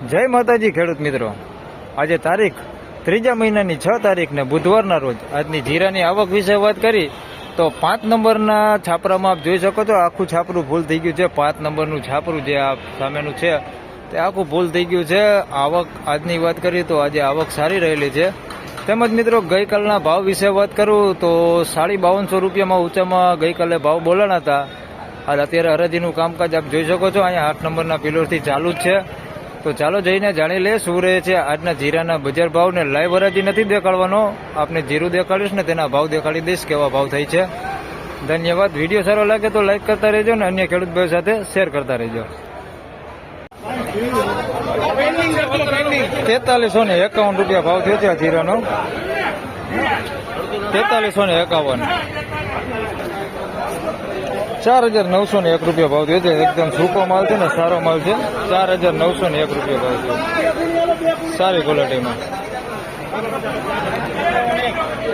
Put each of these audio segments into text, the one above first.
જય માતાજી ખેડૂત મિત્રો. આજે તારીખ ત્રીજા મહિનાની છ તારીખને બુધવારના રોજ આજની જીરાની આવક વિશે વાત કરી, તો પાંચ નંબરના છાપરામાં આપ જોઈ શકો છો, આખું છાપરું ભૂલ થઈ ગયું છે. પાંચ નંબરનું છાપરું જે આ સામેનું છે, તે આખું ભૂલ થઈ ગયું છે. આવક આજની વાત કરીએ તો આજે આવક સારી રહેલી છે. તેમજ મિત્રો, ગઈકાલના ભાવ વિશે વાત કરું, તો સાડી બાવનસો રૂપિયામાં ઊંચામાં ગઈકાલે ભાવ બોલાણા હતા. હાલ અત્યારે હરાજીનું કામકાજ આપ જોઈ શકો છો. અહીંયા આઠ નંબરના પિલોરથી ચાલુ જ છે. તો ચાલો જઈને જાણી લે શું રહે છે આજના જીરાના બજાર ભાવને લાઈવ હરાજી નથી દેખાડવાનો. આપણે જીરું દેખાડીશ ને તેના ભાવ દેખાડી દઈશ કેવા ભાવ થાય છે. ધન્યવાદ. વીડિયો સારો લાગે તો લાઈક કરતા રહેજો ને અન્ય ખેડૂત ભાઈઓ સાથે શેર કરતા રહેજો. તેતાલીસો ને એકાવન રૂપિયા ભાવ થયો છે આ જીરાનો. તેતાલીસો ને એકાવન. ચાર હજાર નવસો ને એક રૂપિયા ભાવ થયો છે. એકદમ સૂકો માલ છે ને, સારો માલ છે. ચાર હજાર નવસો ને એક રૂપિયા ભાવ છે સારી ક્વોલિટીમાં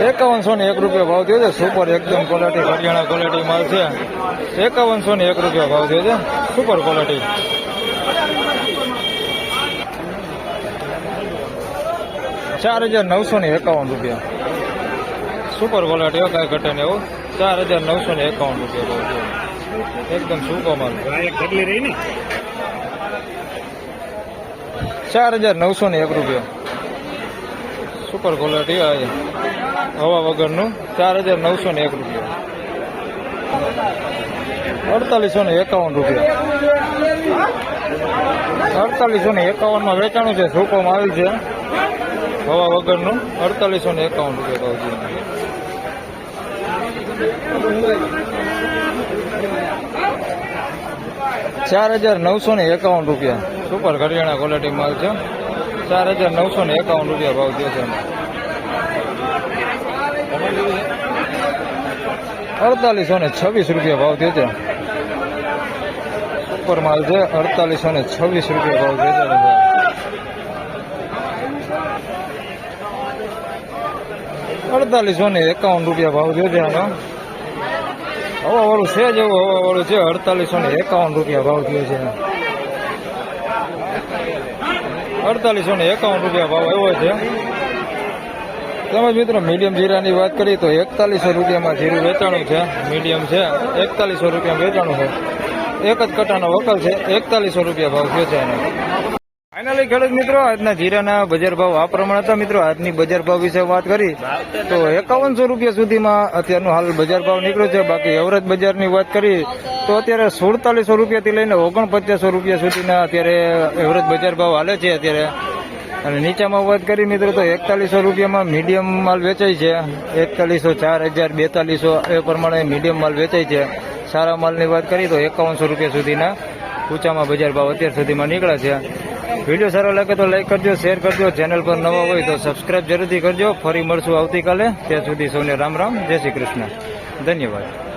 એકાવનસો ને એક રૂપિયા ભાવ થયો છે. સુપર એકદમ ક્વોલિટી હરિયાણા ક્વોલિટી માલ છે. એકાવનસો ને એક રૂપિયા ભાવ થયો છે. સુપર ક્વોલિટી ચાર હજાર નવસો ને એકાવન રૂપિયા. સુપર ક્વોલિટી કાંઈ ઘટે ને એવું ચાર હજાર નવસો ને એકાવન રૂપિયા ભાવ છે એકદમ સૂકો માલ કેટલી રહી ને? ચાર હજાર નવસો ને એક રૂપિયા. સુપર ક્વોલિટી આ હવા વગરનું ચાર હજાર નવસો ને એક રૂપિયા. અડતાલીસો ને એકાવન રૂપિયા. અડતાલીસો ને એકાવનમાં વેચાણું છે. સૂકો માલ છે. હવા વગરનું અડતાલીસો ને એકાવન રૂપિયા ભાવ છે ચાર હજાર નવસો ને એકાવન રૂપિયા. સુપર હરિયાણા ક્વોલિટી માલ છે ચાર હજાર નવસો ને એકાવન રૂપિયા ભાવ થયો છે અડતાલીસો ને છવ્વીસ રૂપિયા ભાવ થયો છે. સુપર માલ છે, અડતાલીસો ને છવ્વીસ રૂપિયા ભાવ થયો છે અડતાલીસો ને એકાવન રૂપિયા ભાવ છે આનો હવા વાળું છે જ એવું હવા વાળું છે, અડતાલીસો ને એકાવન રૂપિયા ભાવ થયો છે. અડતાલીસો ને એકાવન રૂપિયા ભાવ એવો છે. તેમજ મિત્રો મીડિયમ જીરાની વાત કરીએ તો એકતાલીસો રૂપિયામાં જીરું વેચાણું છે. મીડિયમ છે, એકતાલીસો રૂપિયા વેચાણું છે. એક જ કટાનો વકલ છે, એકતાલીસો રૂપિયા ભાવ થયો છે એનો. ફાઇનલી ખેડૂત મિત્રો, આજના જીરાના બજાર ભાવ આ પ્રમાણે હતા. મિત્રો, આજની બજાર ભાવ વિશે વાત કરી. તો એકાવનસો રૂપિયા સુધીમાં અત્યારનો હાલ બજાર ભાવ નીકળ્યો છે. બાકી અવરજ બજારની વાત કરી, તો અત્યારે સુડતાલીસો રૂપિયાથી લઈને ઓગણપચાસો રૂપિયા સુધીના અત્યારે એવરેજ બજાર ભાવ હાલે છે અત્યારે. અને નીચામાં વાત કરી મિત્રો, તો એકતાલીસો રૂપિયામાં મીડિયમ માલ વેચાય છે. એકતાલીસો ચાર હજાર બેતાલીસો, એ પ્રમાણે મીડિયમ માલ વેચાય છે. સારા માલની વાત કરીએ તો એકાવનસો રૂપિયા સુધીના ઊંચામાં બજાર ભાવ અત્યાર સુધીમાં નીકળ્યા છે. વીડિયો સારો લાગે તો લાઈક કરજો શેર કરજો. ચેનલ પર નવા હોય તો સબસ્ક્રાઈબ જરૂરથી કરજો. ફરી મળશું આવતીકાલે. ત્યાં સુધી સૌને રામ રામ. જય શ્રી કૃષ્ણ. ધન્યવાદ.